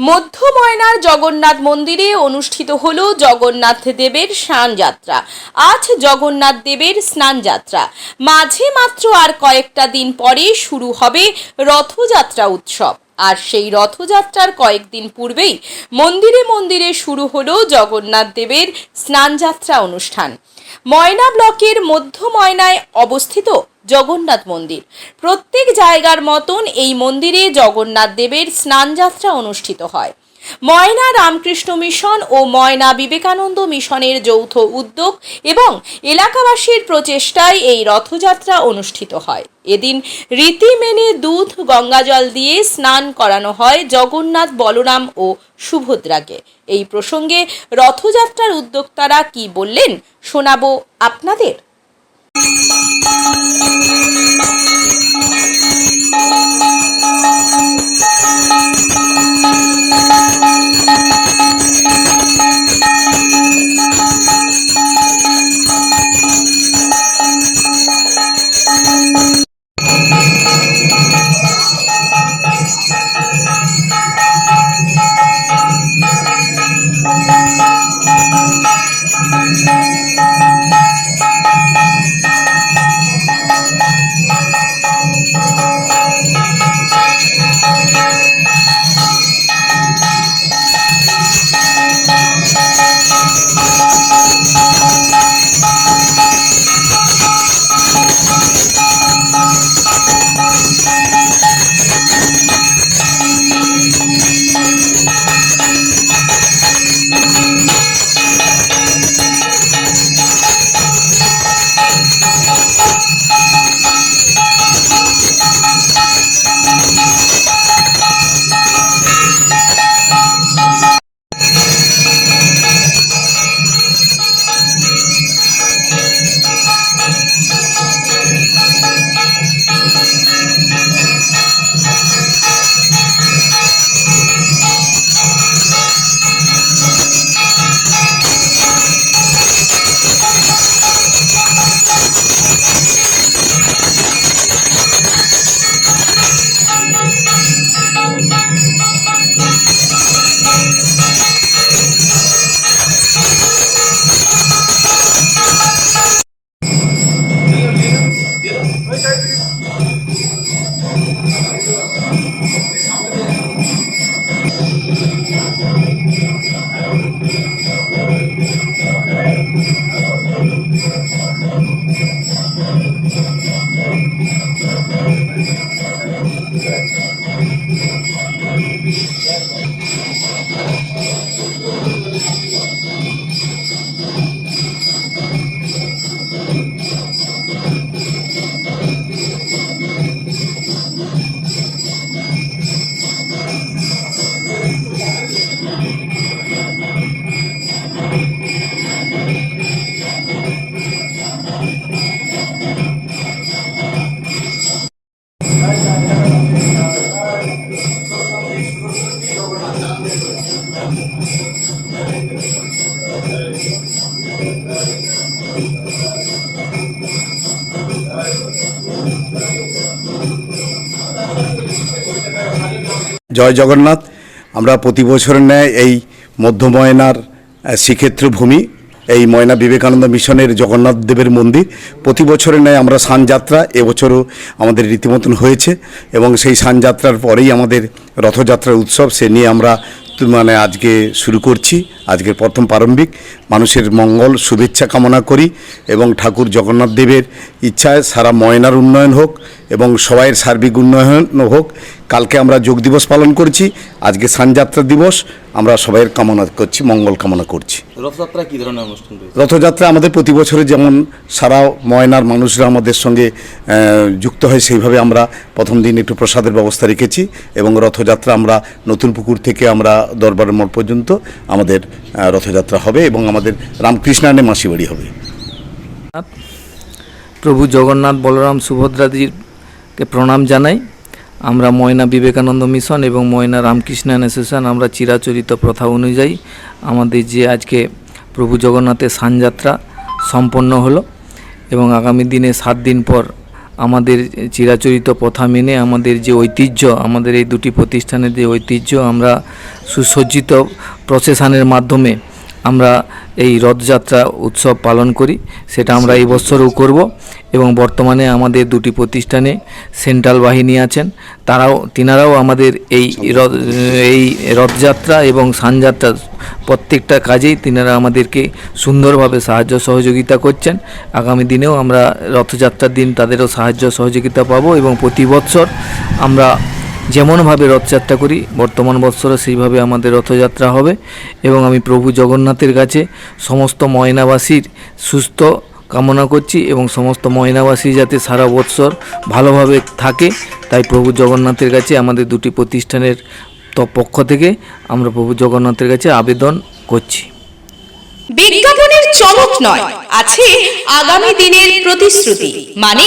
মধ্য ময়নার জগন্নাথ মন্দিরে অনুষ্ঠিত হল জগন্নাথ দেবের স্নান যাত্রা। আজ জগন্নাথ দেবের স্নান যাত্রা। মাঝে মাত্র আর কয়েকটা দিন পরে শুরু হবে রথযাত্রা উৎসব। আর সেই রথযাত্রার কয়েকদিন পূর্বেই মন্দিরে মন্দিরে শুরু হলো জগন্নাথ দেবের স্নানযাত্রা অনুষ্ঠান। ময়না ব্লকের মধ্য ময়নায় অবস্থিত জগন্নাথ মন্দির। প্রত্যেক জায়গার মতন এই মন্দিরে জগন্নাথ দেবের স্নানযাত্রা অনুষ্ঠিত হয়। ময়না রামকৃষ্ণ মিশন ও ময়না বিবেকানন্দ মিশনের যৌথ উদ্যোগ এবং এলাকাবাসীর প্রচেষ্টায় এই রথযাত্রা অনুষ্ঠিত হয়। এদিন রীতি মেনে দুধ গঙ্গাজল দিয়ে স্নান করানো হয় জগন্নাথ বলরাম ও সুভদ্রাকে। এই প্রসঙ্গে রথযাত্রার উদ্যোক্তারা কি বললেন শোনাবো আপনাদের। Thank you. জয় জগন্নাথ। আমরা প্রতি বছরের ন্যায় এই মধ্য ময়নার শ্রীক্ষেত্র ভূমি, এই ময়না বিবেকানন্দ মিশনের জগন্নাথ দেবের মন্দির, প্রতি বছরের ন্যায় আমরা সানযাত্রা এবছরও আমাদের রীতিমতন হয়েছে এবং সেই সানযাত্রার পরেই আমাদের রথযাত্রার উৎসব সে নিয়ে আমরা মানে আজকে শুরু করছি। আজকের প্রথম প্রারম্ভিক। মানুষের মঙ্গল শুভেচ্ছা কামনা করি এবং ঠাকুর জগন্নাথ দেবের ইচ্ছায় সারা ময়নার উন্নয়ন হোক এবং সবাইয়ের সার্বিক উন্নয়ন হোক। কালকে আমরা যোগ দিবস পালন করছি। আজকে সানযাত্রা দিবস। আমরা সবাইয়ের কামনা করছি মঙ্গল কামনা করছি। রথযাত্রা কি ধরনের অনুষ্ঠান রথযাত্রা আমাদের প্রতি বছরে যেমন সারা ময়নার মানুষরা আমাদের সঙ্গে যুক্ত হয় সেইভাবে আমরা প্রথম দিন একটু প্রসাদের ব্যবস্থা রেখেছি এবং রথযাত্রা আমরা নতুন পুকুর থেকে আমরা দরবারের মোড় পর্যন্ত আমাদের রথযাত্রা হবে এবং আমাদের রামকৃষ্ণানে মাসি বাড়ি হবে। প্রভু জগন্নাথ বলরাম সুভদ্রাদিকে প্রণাম জানাই। আমরা ময়না বিবেকানন্দ মিশন এবং ময়না রামকৃষ্ণ অ্যাসোসিয়েশন আমরা চিরাচরিত প্রথা অনুযায়ী আমাদের যে আজকে প্রভু জগন্নাথের সানযাত্রা সম্পন্ন হলো এবং আগামী দিনে সাত দিন পর আমাদের চিরাচরিত প্রথা মেনে আমাদের যে ঐতিহ্য, আমাদের এই দুটি প্রতিষ্ঠানের যে ঐতিহ্য, আমরা সুসজ্জিত প্রসেশনের মাধ্যমে আমরা এই রথযাত্রা উৎসব পালন করি। সেটা আমরা এই বছরও করব এবং বর্তমানে আমাদের দুটি প্রতিষ্ঠানে সেন্ট্রাল বাহিনী আছেন। তারাও, তিনারাও আমাদের এই এই রথযাত্রা এবং সানযাত্রা প্রত্যেকটা কাজেই তিনারা আমাদেরকে সুন্দরভাবে সাহায্য সহযোগিতা করছেন। আগামী দিনেও আমরা রথযাত্রার দিন তাদেরও সাহায্য সহযোগিতা পাবো এবং প্রতি বছর আমরা যেমনভাবে রথযাত্রা করি, বর্তমান বৎসরও সেইভাবে আমাদের রথযাত্রা হবে এবং আমি প্রভু জগন্নাথের কাছে সমস্ত ময়নাবাসীর সুস্থ কামনা করছি এবং সমস্ত ময়নাবাসী যাতে সারা বৎসর ভালোভাবে থাকে, তাই প্রভু জগন্নাথের কাছে আমাদের দুটি প্রতিষ্ঠানের পক্ষ থেকে আমরা প্রভু জগন্নাথের কাছে আবেদন করছি। বিজ্ঞাপনের চমক নয়, আছে আগামী দিনের প্রতিশ্রুতি মানে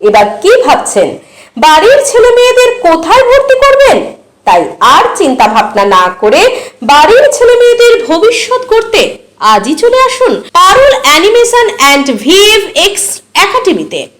এবার কি ভাবছেন? বাড়ির ছেলে মেয়েদের কোথায় ভর্তি করবেন? তাই আর চিন্তা ভাবনা না করে বাড়ির ছেলে মেয়েদের ভবিষ্যৎ করতে আজই চলে আসুন Parul animation and VFX একাডেমিতে।